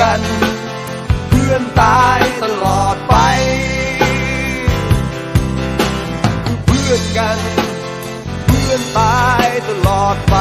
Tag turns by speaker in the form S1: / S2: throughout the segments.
S1: กัน เพื่อนตายตลอดไป
S2: คือเพื่อนกัน เพื่อนตายตลอดไป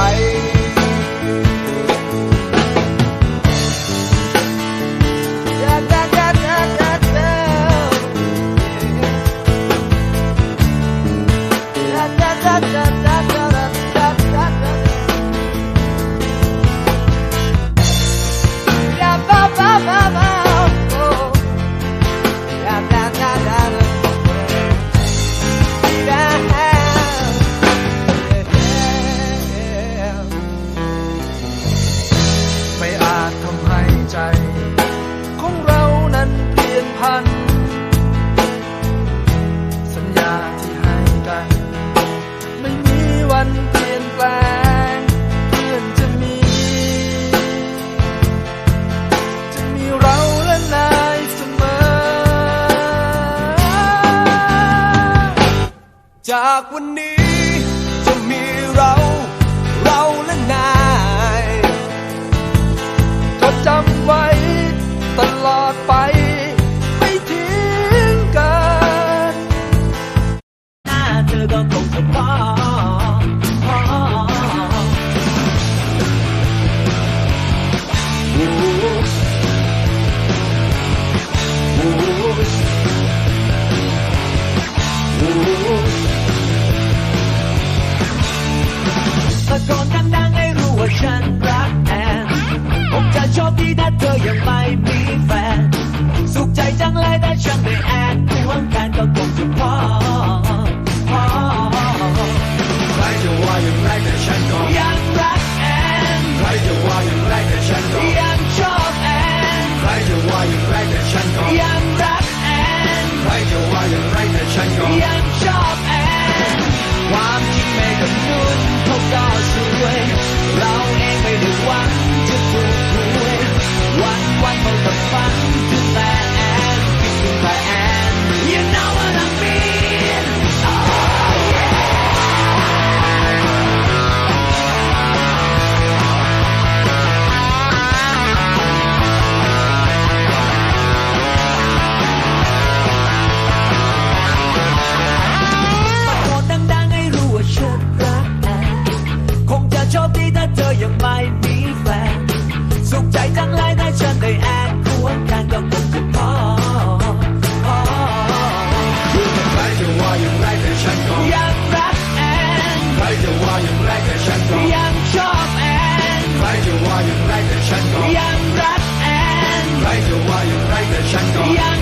S2: า
S1: กวันนี้ ดีถ้ ฉันยังชอบแอ
S2: นใคร
S1: จะว่า
S3: อย่างไรแต่ฉันก็ยังรักแอนใครจะว่าอย่างไรแต่ฉันก็ยัง